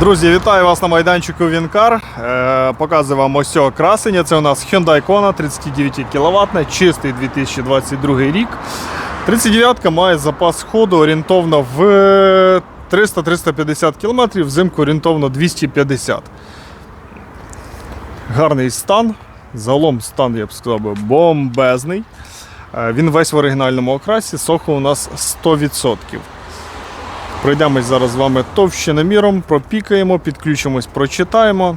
Друзі, вітаю вас на майданчику Вінкар. Е, показую вам ось цього красення. Це у нас Hyundai Kona 39 кВт, чистий 2022 рік. 39-ка має запас ходу орієнтовно в 300-350 км, взимку орієнтовно 250 Гарний стан. Загалом стан, я б сказав, бомбезний. Е, Він весь в оригінальному окрасі, соху у нас 100%. Пройдемось зараз з вами товщиноміром, пропікаємо, підключимось, прочитаємо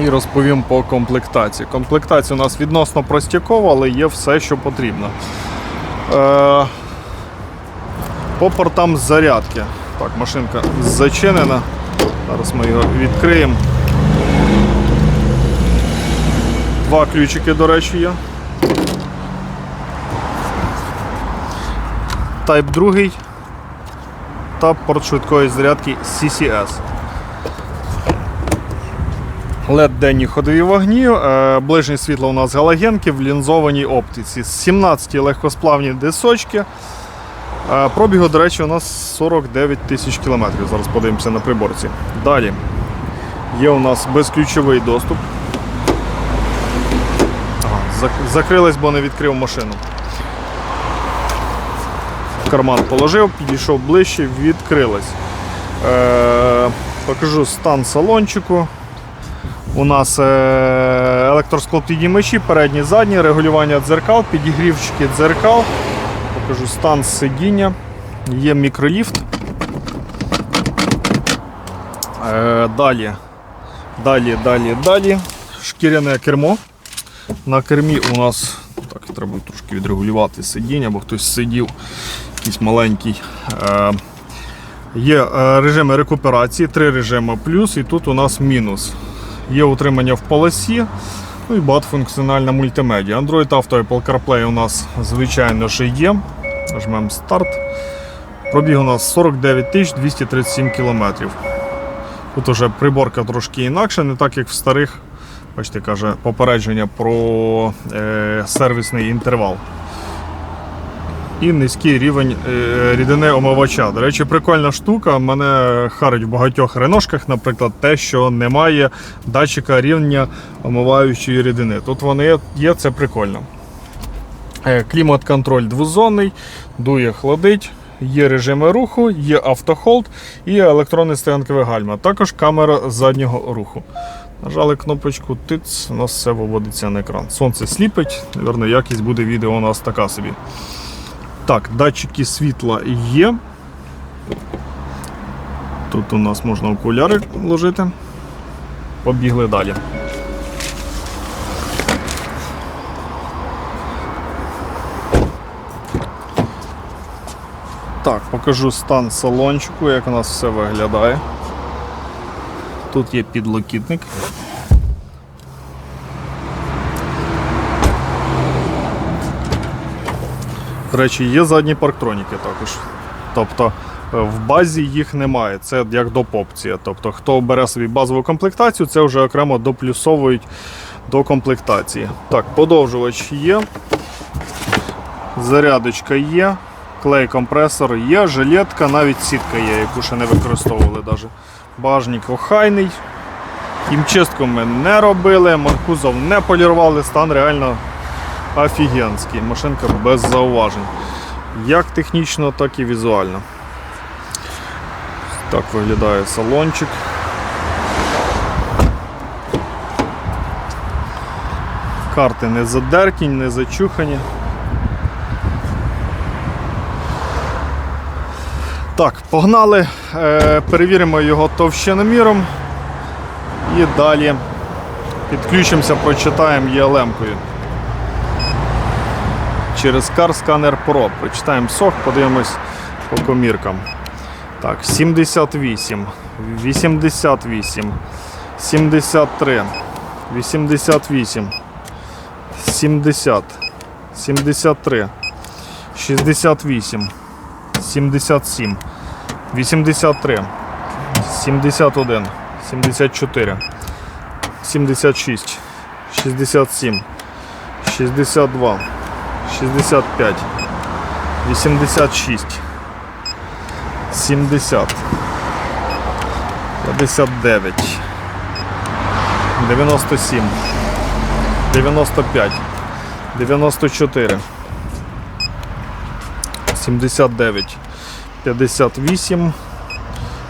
і розповім по комплектації. Комплектація у нас відносно простякова, але є все, що потрібно. Е, по портам зарядки. Так, машинка зачинена. Зараз ми його відкриємо. Два ключики, до речі, є. Type 2 та порт швидкої зарядки CCS. LED денні ходові вогні, е, ближнє світло у нас галогенки в лінзованій оптиці. 17 легкосплавні дисочки. Е, Пробігу, до речі, у нас 49 тисяч кілометрів. Зараз подивимося на приборці. Далі є у нас безключовий доступ. Ага, зак- закрилась, бо не відкрив машину. Карман положив, підійшов ближче, відкрилась. Е, покажу стан салончику. У нас е, електросклопідіймачі, передні, задні, регулювання дзеркал, підігрівчики дзеркал. Покажу стан сидіння. Є мікроліфт. Е, далі, далі, далі, далі. Шкіряне кермо. На кермі у нас так, треба трошки відрегулювати сидіння, бо хтось сидів якийсь маленький. Е, є е, режими рекуперації, три режими плюс, і тут у нас мінус. Є утримання в полосі, ну і багатофункціональна мультимедіа. Android Auto Apple CarPlay у нас, звичайно, ж є. Нажмемо старт. Пробіг у нас 49 237 кілометрів. Тут уже приборка трошки інакша, не так як в старих. Бачите, каже попередження про е, сервісний інтервал. І низький рівень е, рідини омивача. До речі, прикольна штука. Мене харить в багатьох реношках, наприклад, те, що немає датчика рівня омиваючої рідини. Тут вони є, це прикольно. Е, Клімат-контроль двозонний, дує, хладить. Є режими руху, є автохолд і електронне стоянкове гальма. Також камера заднього руху. Нажали кнопочку тиц, у нас все виводиться на екран. Сонце сліпить, Навірно, якість буде відео у нас така собі. Так, датчики світла є. Тут у нас можна окуляри вложити. Побігли далі. Так, покажу стан салончику, як у нас все виглядає. Тут є підлокітник. До речі, є задні парктроніки також. Тобто е, в базі їх немає. Це як допопція. Тобто, хто бере собі базову комплектацію, це вже окремо доплюсовують до комплектації. Так, подовжувач є. Зарядочка є, клей компресор є, жилетка, навіть сітка є, яку ще не використовували. Даже. Багажник охайний. Хімчистку ми не робили, кузов не полірували, стан реально офігенський. Машинка без зауважень. Як технічно, так і візуально. Так виглядає салончик. Карти не задерті, не зачухані. Так, погнали, е, перевіримо його товщиноміром і далі підключимося, прочитаємо ЄЛМ-кою. Через Car Scanner Pro. Прочитаємо сох, подивимось по коміркам. Так, 78, 88, 73, 88, 70, 73, 68, 77, 83, 71, 74, 76, 67, 62, 65, 86, 70, 59, 97, 95, 94, 79, 58,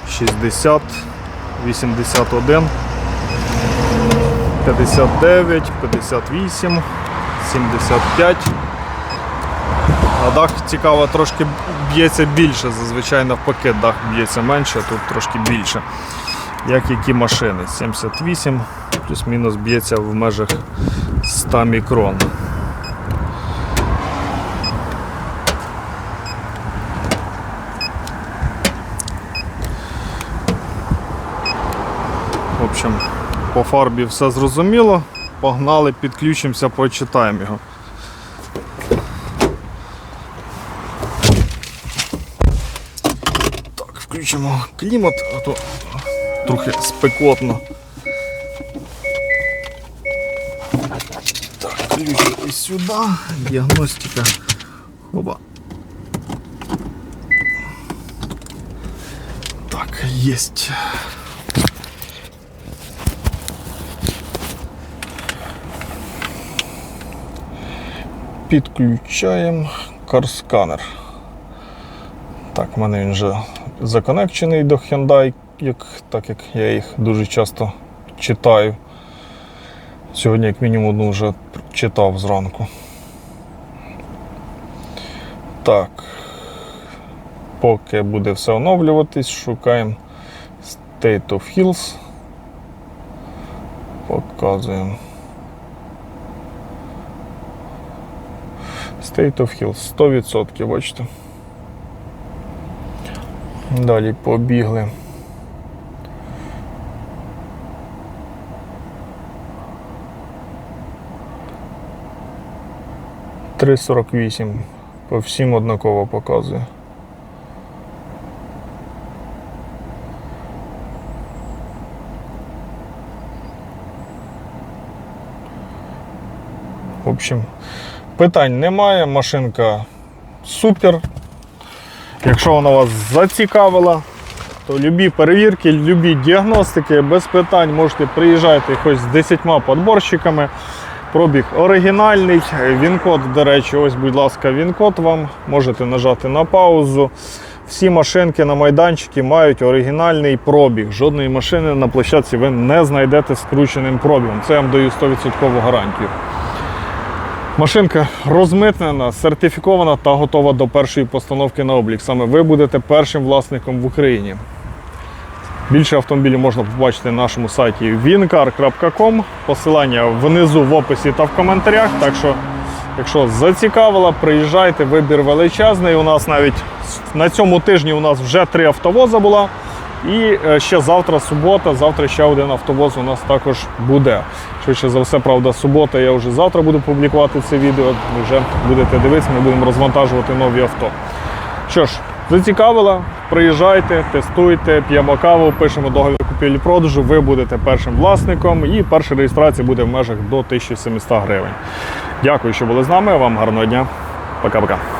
60, 81, 59, 58, 75. А дах цікаво, трошки б'ється більше. Зазвичай навпаки дах б'ється менше, тут трошки більше. Як які машини. 78 плюс-мінус б'ється в межах 100 мікрон. В общем, по фарбі все зрозуміло. Погнали, підключимося, почитаємо його. включимо клімат, а то трохи спекотно. Так, ключ і сюди, діагностика. Оба. Так, єсть. Підключаємо карсканер. Так, в мене він вже законекчений до Hyundai, як, так як я їх дуже часто читаю. Сьогодні, як мінімум, одну вже читав зранку. Так. Поки буде все оновлюватись, шукаємо State of Hills. Показуємо. State of Hills 100%, бачите. Далі побігли. Три сорок вісім. По всім однаково показує. В общем, питань немає, машинка супер. Якщо вона вас зацікавила, то любі перевірки, любі діагностики, без питань можете приїжджати хоч з 10 подборщиками. Пробіг оригінальний. Він-код, до речі, ось, будь ласка, він-код вам. Можете нажати на паузу. Всі машинки на майданчикі мають оригінальний пробіг. Жодної машини на площадці ви не знайдете скрученим пробігом. Це я вам даю 100% гарантію. Машинка розмитнена, сертифікована та готова до першої постановки на облік. Саме ви будете першим власником в Україні. Більше автомобілів можна побачити на нашому сайті wincar.com. Посилання внизу в описі та в коментарях. Так що, якщо зацікавило, приїжджайте, вибір величезний. У нас навіть на цьому тижні у нас вже три автовоза була. І е, ще завтра субота, завтра ще один автовоз у нас також буде. Швидше за все, правда, субота. Я вже завтра буду публікувати це відео. Ви вже будете дивитися, ми будемо розвантажувати нові авто. Що ж, зацікавило, приїжджайте, тестуйте, п'ємо каву, пишемо договір купівлі-продажу. Ви будете першим власником, і перша реєстрація буде в межах до 1700 гривень. Дякую, що були з нами. Вам гарного дня. Пока-пока.